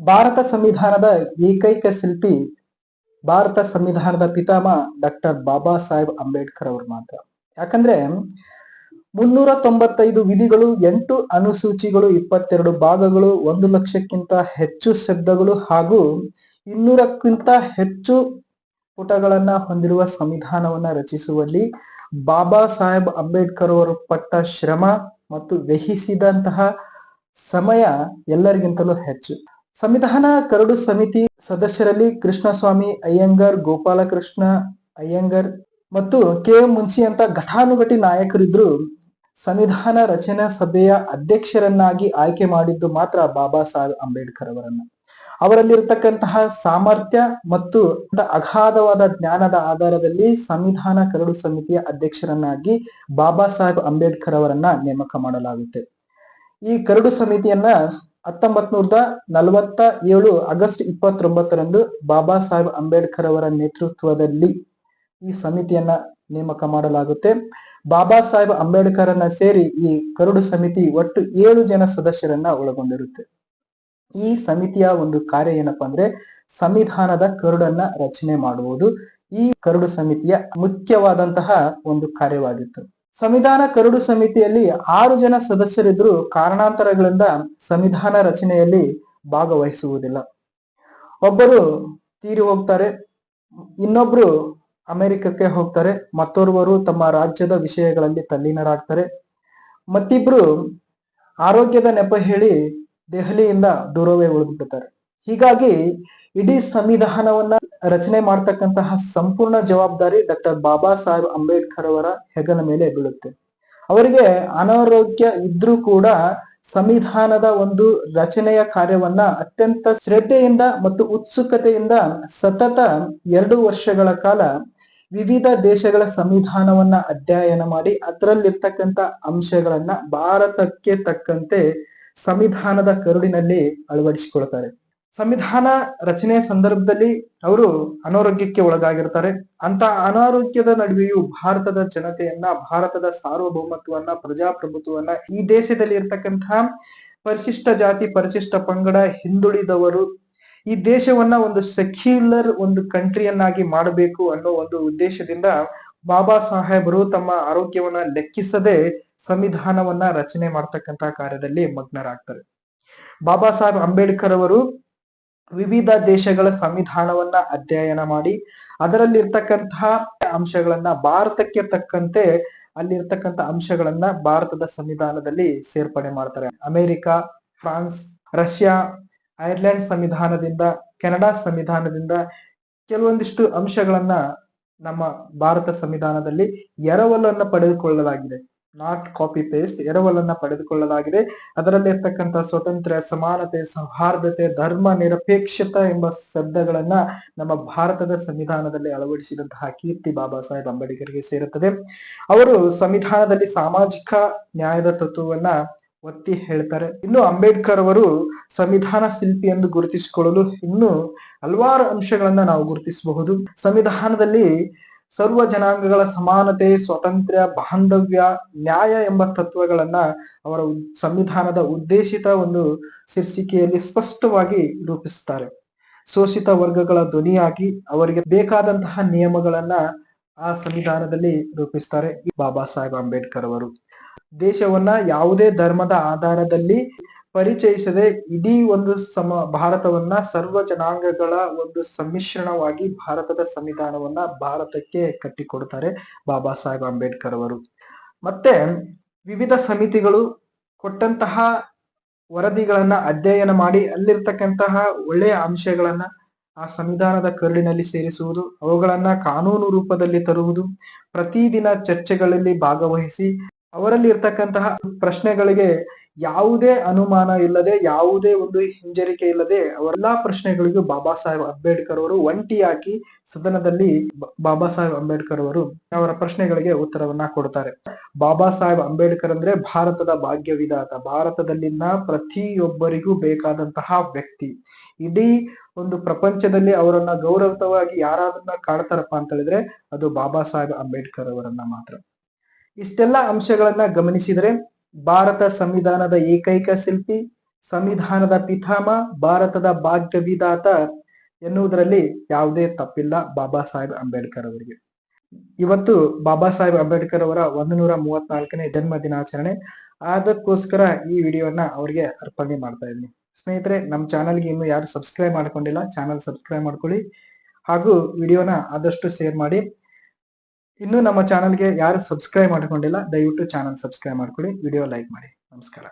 ಭಾರತ ಸಂವಿಧಾನದ ಏಕೈಕ ಶಿಲ್ಪಿ, ಭಾರತ ಸಂವಿಧಾನದ ಪಿತಾಮಹ ಡಾಕ್ಟರ್ ಬಾಬಾ ಸಾಹೇಬ್ ಅಂಬೇಡ್ಕರ್ ಅವರು ಮಾತ್ರ. ಯಾಕಂದ್ರೆ ಮುನ್ನೂರ ತೊಂಬತ್ತೈದು ವಿಧಿಗಳು, ಎಂಟು ಅನುಸೂಚಿಗಳು, ಇಪ್ಪತ್ತೆರಡು ಭಾಗಗಳು, ಒಂದು ಲಕ್ಷಕ್ಕಿಂತ ಹೆಚ್ಚು ಶಬ್ದಗಳು ಹಾಗೂ ಇನ್ನೂರಕ್ಕಿಂತ ಹೆಚ್ಚು ಪುಟಗಳನ್ನ ಹೊಂದಿರುವ ಸಂವಿಧಾನವನ್ನ ರಚಿಸುವಲ್ಲಿ ಬಾಬಾ ಸಾಹೇಬ್ ಅಂಬೇಡ್ಕರ್ ಅವರು ಪಟ್ಟ ಶ್ರಮ ಮತ್ತು ವಹಿಸಿದಂತಹ ಸಮಯ ಎಲ್ಲರಿಗಿಂತಲೂ ಹೆಚ್ಚು. ಸಂವಿಧಾನ ಕರಡು ಸಮಿತಿ ಸದಸ್ಯರಲ್ಲಿ ಕೃಷ್ಣಸ್ವಾಮಿ, ಅಯ್ಯಂಗರ್, ಗೋಪಾಲಕೃಷ್ಣ, ಅಯ್ಯಂಗರ್ ಮತ್ತು ಕೆ ಮುನ್ಸಿ ಅಂತ ಘಟಾನುಘಟಿ ನಾಯಕರಿದ್ರು ಸಂವಿಧಾನ ರಚನಾ ಸಭೆಯ ಅಧ್ಯಕ್ಷರನ್ನಾಗಿ ಆಯ್ಕೆ ಮಾಡಿದ್ದು ಮಾತ್ರ ಬಾಬಾ ಸಾಹೇಬ್ ಅಂಬೇಡ್ಕರ್ ಅವರನ್ನ. ಅವರಲ್ಲಿರ್ತಕ್ಕಂತಹ ಸಾಮರ್ಥ್ಯ ಮತ್ತು ಅಗಾಧವಾದ ಜ್ಞಾನದ ಆಧಾರದಲ್ಲಿ ಸಂವಿಧಾನ ಕರಡು ಸಮಿತಿಯ ಅಧ್ಯಕ್ಷರನ್ನಾಗಿ ಬಾಬಾ ಸಾಹೇಬ್ ಅಂಬೇಡ್ಕರ್ ಅವರನ್ನ ನೇಮಕ ಮಾಡಲಾಗುತ್ತೆ. ಈ ಕರಡು ಸಮಿತಿಯನ್ನ ಹತ್ತೊಂಬತ್ ನೂರದ ನಲವತ್ತ ಏಳು ಆಗಸ್ಟ್ ಇಪ್ಪತ್ತೊಂಬತ್ತರಂದು ಬಾಬಾ ಸಾಹೇಬ್ ಅಂಬೇಡ್ಕರ್ ಅವರ ನೇತೃತ್ವದಲ್ಲಿ ಈ ಸಮಿತಿಯನ್ನ ನೇಮಕ ಮಾಡಲಾಗುತ್ತೆ. ಬಾಬಾ ಸಾಹೇಬ್ ಅಂಬೇಡ್ಕರ್ ಸೇರಿ ಈ ಕರಡು ಸಮಿತಿ ಒಟ್ಟು ಏಳು ಜನ ಸದಸ್ಯರನ್ನ ಒಳಗೊಂಡಿರುತ್ತೆ. ಈ ಸಮಿತಿಯ ಒಂದು ಕಾರ್ಯ ಏನಪ್ಪಾ ಅಂದ್ರೆ ಸಂವಿಧಾನದ ಕರಡನ್ನ ರಚನೆ ಮಾಡುವುದು. ಈ ಕರಡು ಸಮಿತಿಯ ಮುಖ್ಯವಾದಂತಹ ಒಂದು ಕಾರ್ಯವಾಗಿತ್ತು. ಸಂವಿಧಾನ ಕರಡು ಸಮಿತಿಯಲ್ಲಿ ಆರು ಜನ ಸದಸ್ಯರಿದ್ರು ಕಾರಣಾಂತರಗಳಿಂದ ಸಂವಿಧಾನ ರಚನೆಯಲ್ಲಿ ಭಾಗವಹಿಸುವುದಿಲ್ಲ. ಒಬ್ಬರು ತೀರಿ ಹೋಗ್ತಾರೆ, ಇನ್ನೊಬ್ರು ಅಮೆರಿಕಕ್ಕೆ ಹೋಗ್ತಾರೆ, ಮತ್ತೋರ್ವರು ತಮ್ಮ ರಾಜ್ಯದ ವಿಷಯಗಳಲ್ಲಿ ತಲ್ಲೀನರಾಗ್ತಾರೆ. ಮತ್ತಿಬ್ರು ಆರೋಗ್ಯದ ನೆಪ ಹೇಳಿ ದೆಹಲಿಯಿಂದ ದೂರವೇ ಉಳಿದ್ಬಿಡ್ತಾರೆ. ಹೀಗಾಗಿ ಇಡೀ ಸಂವಿಧಾನವನ್ನ ರಚನೆ ಮಾಡ್ತಕ್ಕಂತಹ ಸಂಪೂರ್ಣ ಜವಾಬ್ದಾರಿ ಡಾಕ್ಟರ್ ಬಾಬಾ ಸಾಹೇಬ್ ಅಂಬೇಡ್ಕರ್ ಅವರ ಹೆಗಲ ಮೇಲೆ ಬೀಳುತ್ತೆ. ಅವರಿಗೆ ಅನಾರೋಗ್ಯ ಇದ್ರೂ ಕೂಡ ಸಂವಿಧಾನದ ಒಂದು ರಚನೆಯ ಕಾರ್ಯವನ್ನ ಅತ್ಯಂತ ಶ್ರದ್ಧೆಯಿಂದ ಮತ್ತು ಉತ್ಸುಕತೆಯಿಂದ ಸತತ ಎರಡು ವರ್ಷಗಳ ಕಾಲ ವಿವಿಧ ದೇಶಗಳ ಸಂವಿಧಾನವನ್ನ ಅಧ್ಯಯನ ಮಾಡಿ ಅದರಲ್ಲಿರ್ತಕ್ಕಂಥ ಅಂಶಗಳನ್ನ ಭಾರತಕ್ಕೆ ತಕ್ಕಂತೆ ಸಂವಿಧಾನದ ಕರುಡಿನಲ್ಲಿ ಅಳವಡಿಸಿಕೊಳ್ತಾರೆ. ಸಂವಿಧಾನ ರಚನೆ ಸಂದರ್ಭದಲ್ಲಿ ಅವರು ಅನಾರೋಗ್ಯಕ್ಕೆ ಒಳಗಾಗಿರ್ತಾರೆ. ಅಂತ ಅನಾರೋಗ್ಯದ ನಡುವೆಯೂ ಭಾರತದ ಜನತೆಯನ್ನ, ಭಾರತದ ಸಾರ್ವಭೌಮತ್ವವನ್ನ ಪ್ರಜಾಪ್ರಭುತ್ವವನ್ನ ಈ ದೇಶದಲ್ಲಿ ಇರ್ತಕ್ಕಂತಹ ಪರಿಶಿಷ್ಟ ಜಾತಿ, ಪರಿಶಿಷ್ಟ ಪಂಗಡ ಹಿಂದುಳಿದವರು ಈ ದೇಶವನ್ನ ಒಂದು ಸೆಕ್ಯುಲರ್ ಒಂದು ಕಂಟ್ರಿಯನ್ನಾಗಿ ಮಾಡಬೇಕು ಅನ್ನೋ ಒಂದು ಉದ್ದೇಶದಿಂದ ಬಾಬಾ ಸಾಹೇಬರು ತಮ್ಮ ಆರೋಗ್ಯವನ್ನ ಲೆಕ್ಕಿಸದೆ ಸಂವಿಧಾನವನ್ನ ರಚನೆ ಮಾಡ್ತಕ್ಕಂತಹ ಕಾರ್ಯದಲ್ಲಿ ಮಗ್ನರಾಗ್ತಾರೆ. ಬಾಬಾ ಸಾಹೇಬ್ ಅಂಬೇಡ್ಕರ್ ಅವರು ವಿವಿಧ ದೇಶಗಳ ಸಂವಿಧಾನವನ್ನ ಅಧ್ಯಯನ ಮಾಡಿ ಅದರಲ್ಲಿರ್ತಕ್ಕಂತಹ ಅಂಶಗಳನ್ನ ಭಾರತಕ್ಕೆ ತಕ್ಕಂತೆ ಅಲ್ಲಿರ್ತಕ್ಕಂಥ ಅಂಶಗಳನ್ನ ಭಾರತದ ಸಂವಿಧಾನದಲ್ಲಿ ಸೇರ್ಪಡೆ ಮಾಡ್ತಾರೆ. ಅಮೆರಿಕ, ಫ್ರಾನ್ಸ್, ರಷ್ಯಾ, ಐರ್ಲೆಂಡ್ ಸಂವಿಧಾನದಿಂದ, ಕೆನಡಾ ಸಂವಿಧಾನದಿಂದ ಕೆಲವೊಂದಿಷ್ಟು ಅಂಶಗಳನ್ನ ನಮ್ಮ ಭಾರತ ಸಂವಿಧಾನದಲ್ಲಿ ಎರವಲನ್ನ ಪಡೆದುಕೊಳ್ಳಲಾಗಿದೆ. ನಾಟ್ ಕಾಪಿ ಪೇಸ್ಟ್ ಎರವಲನ್ನ ಪಡೆದುಕೊಳ್ಳಲಾಗಿದೆ. ಅದರಲ್ಲಿ ಇರ್ತಕ್ಕಂಥ ಸ್ವತಂತ್ರ, ಸಮಾನತೆ, ಸೌಹಾರ್ದತೆ, ಧರ್ಮ, ನಿರಪೇಕ್ಷತೆ ಎಂಬ ಶಬ್ದಗಳನ್ನ ನಮ್ಮ ಭಾರತದ ಸಂವಿಧಾನದಲ್ಲಿ ಅಳವಡಿಸಿದಂತಹ ಕೀರ್ತಿ ಬಾಬಾ ಸಾಹೇಬ್ ಅಂಬೇಡ್ಕರ್ಗೆ ಸೇರುತ್ತದೆ. ಅವರು ಸಂವಿಧಾನದಲ್ಲಿ ಸಾಮಾಜಿಕ ನ್ಯಾಯದ ತತ್ವವನ್ನ ಒತ್ತಿ ಹೇಳ್ತಾರೆ. ಇನ್ನು ಅಂಬೇಡ್ಕರ್ ಅವರು ಸಂವಿಧಾನ ಶಿಲ್ಪಿ ಎಂದು ಗುರುತಿಸಿಕೊಳ್ಳಲು ಇನ್ನು ಹಲವಾರು ಅಂಶಗಳನ್ನ ನಾವು ಗುರುತಿಸಬಹುದು. ಸಂವಿಧಾನದಲ್ಲಿ ಸರ್ವ ಜನಾಂಗಗಳ ಸಮಾನತೆ, ಸ್ವಾತಂತ್ರ್ಯ, ಬಾಂಧವ್ಯ, ನ್ಯಾಯ ಎಂಬ ತತ್ವಗಳನ್ನ ಅವರ ಸಂವಿಧಾನದ ಉದ್ದೇಶಿತ ಒಂದು ಶೀರ್ಷಿಕೆಯಲ್ಲಿ ಸ್ಪಷ್ಟವಾಗಿ ರೂಪಿಸುತ್ತಾರೆ ಶೋಷಿತ ವರ್ಗಗಳ ಧ್ವನಿಯಾಗಿ ಅವರಿಗೆ ಬೇಕಾದಂತಹ ನಿಯಮಗಳನ್ನ ಆ ಸಂವಿಧಾನದಲ್ಲಿ ರೂಪಿಸ್ತಾರೆ ಬಾಬಾ ಸಾಹೇಬ್ ಅಂಬೇಡ್ಕರ್ ಅವರು. ದೇಶವನ್ನ ಯಾವುದೇ ಧರ್ಮದ ಆಧಾರದಲ್ಲಿ ಪರಿಚಯಿಸದೆ ಇಡೀ ಒಂದು ಸಮ, ಭಾರತವನ್ನ ಸರ್ವ ಜನಾಂಗಗಳ ಒಂದು ಸಮ್ಮಿಶ್ರಣವಾಗಿ ಭಾರತದ ಸಂವಿಧಾನವನ್ನ ಭಾರತಕ್ಕೆ ಕಟ್ಟಿಕೊಡ್ತಾರೆ ಬಾಬಾ ಸಾಹೇಬ್ ಅಂಬೇಡ್ಕರ್ ಅವರು. ಮತ್ತೆ ವಿವಿಧ ಸಮಿತಿಗಳು ಕೊಟ್ಟಂತಹ ವರದಿಗಳನ್ನ ಅಧ್ಯಯನ ಮಾಡಿ ಅಲ್ಲಿರ್ತಕ್ಕಂತಹ ಒಳ್ಳೆಯ ಅಂಶಗಳನ್ನ ಆ ಸಂವಿಧಾನದ ಕರಡಿನಲ್ಲಿ ಸೇರಿಸುವುದು, ಅವುಗಳನ್ನ ಕಾನೂನು ರೂಪದಲ್ಲಿ ತರುವುದು, ಪ್ರತಿದಿನ ಚರ್ಚೆಗಳಲ್ಲಿ ಭಾಗವಹಿಸಿ ಅವರಲ್ಲಿ ಇರ್ತಕ್ಕಂತಹ ಪ್ರಶ್ನೆಗಳಿಗೆ ಯಾವುದೇ ಅನುಮಾನ ಇಲ್ಲದೆ, ಯಾವುದೇ ಒಂದು ಹಿಂಜರಿಕೆ ಇಲ್ಲದೆ ಅವರೆಲ್ಲಾ ಪ್ರಶ್ನೆಗಳಿಗೂ ಬಾಬಾ ಸಾಹೇಬ್ ಅಂಬೇಡ್ಕರ್ ಅವರು ಒಂಟಿಯಾಗಿ ಸದನದಲ್ಲಿ ಬಾಬಾ ಸಾಹೇಬ್ ಅಂಬೇಡ್ಕರ್ ಅವರು ಅವರ ಪ್ರಶ್ನೆಗಳಿಗೆ ಉತ್ತರವನ್ನ ಕೊಡ್ತಾರೆ. ಬಾಬಾ ಸಾಹೇಬ್ ಅಂಬೇಡ್ಕರ್ ಅಂದ್ರೆ ಭಾರತದ ಭಾಗ್ಯ ವಿಧಾತ ಭಾರತದಲ್ಲಿನ ಪ್ರತಿಯೊಬ್ಬರಿಗೂ ಬೇಕಾದಂತಹ ವ್ಯಕ್ತಿ. ಇಡೀ ಒಂದು ಪ್ರಪಂಚದಲ್ಲಿ ಅವರನ್ನ ಗೌರವತವಾಗಿ ಯಾರಾದ್ರನ್ನ ಕಾಡ್ತಾರಪ್ಪ ಅಂತ ಹೇಳಿದ್ರೆ ಅದು ಬಾಬಾ ಸಾಹೇಬ್ ಅಂಬೇಡ್ಕರ್ ಅವರನ್ನ ಮಾತ್ರ. ಇಷ್ಟೆಲ್ಲ ಅಂಶಗಳನ್ನ ಗಮನಿಸಿದ್ರೆ ಭಾರತ ಸಂವಿಧಾನದ ಏಕೈಕ ಶಿಲ್ಪಿ, ಸಂವಿಧಾನದ ಪಿತಾಮ ಭಾರತದ ಭಾಗ್ಯವಿದಾತ ಎನ್ನುವುದರಲ್ಲಿ ಯಾವುದೇ ತಪ್ಪಿಲ್ಲ ಬಾಬಾ ಸಾಹೇಬ್ ಅಂಬೇಡ್ಕರ್ ಅವರಿಗೆ. ಇವತ್ತು ಬಾಬಾ ಸಾಹೇಬ್ ಅಂಬೇಡ್ಕರ್ ಅವರ ಒಂದು ನೂರ ಮೂವತ್ನಾಲ್ಕನೇ ಜನ್ಮ ದಿನಾಚರಣೆ. ಅದಕ್ಕೋಸ್ಕರ ಈ ವಿಡಿಯೋನ ಅವರಿಗೆ ಅರ್ಪಣೆ ಮಾಡ್ತಾ ಇದ್ದೀನಿ. ಸ್ನೇಹಿತರೆ, ನಮ್ಮ ಚಾನಲ್ಗೆ ಇನ್ನು ಯಾರು ಸಬ್ಸ್ಕ್ರೈಬ್ ಮಾಡ್ಕೊಂಡಿಲ್ಲ, ಚಾನಲ್ ಸಬ್ಸ್ಕ್ರೈಬ್ ಮಾಡ್ಕೊಳ್ಳಿ. ಹಾಗೂ ವಿಡಿಯೋನ ಆದಷ್ಟು ಶೇರ್ ಮಾಡಿ. ಇನ್ನು ನಮ್ಮ ಚಾನಲ್ಗೆ ಯಾರು ಸಬ್ಸ್ಕ್ರೈಬ್ ಮಾಡ್ಕೊಂಡಿಲ್ಲ ದಯವಿಟ್ಟು ಚಾನಲ್ ಸಬ್ಸ್ಕ್ರೈಬ್ ಮಾಡ್ಕೊಳ್ಳಿ ವಿಡಿಯೋ ಲೈಕ್ ಮಾಡಿ. ನಮಸ್ಕಾರ.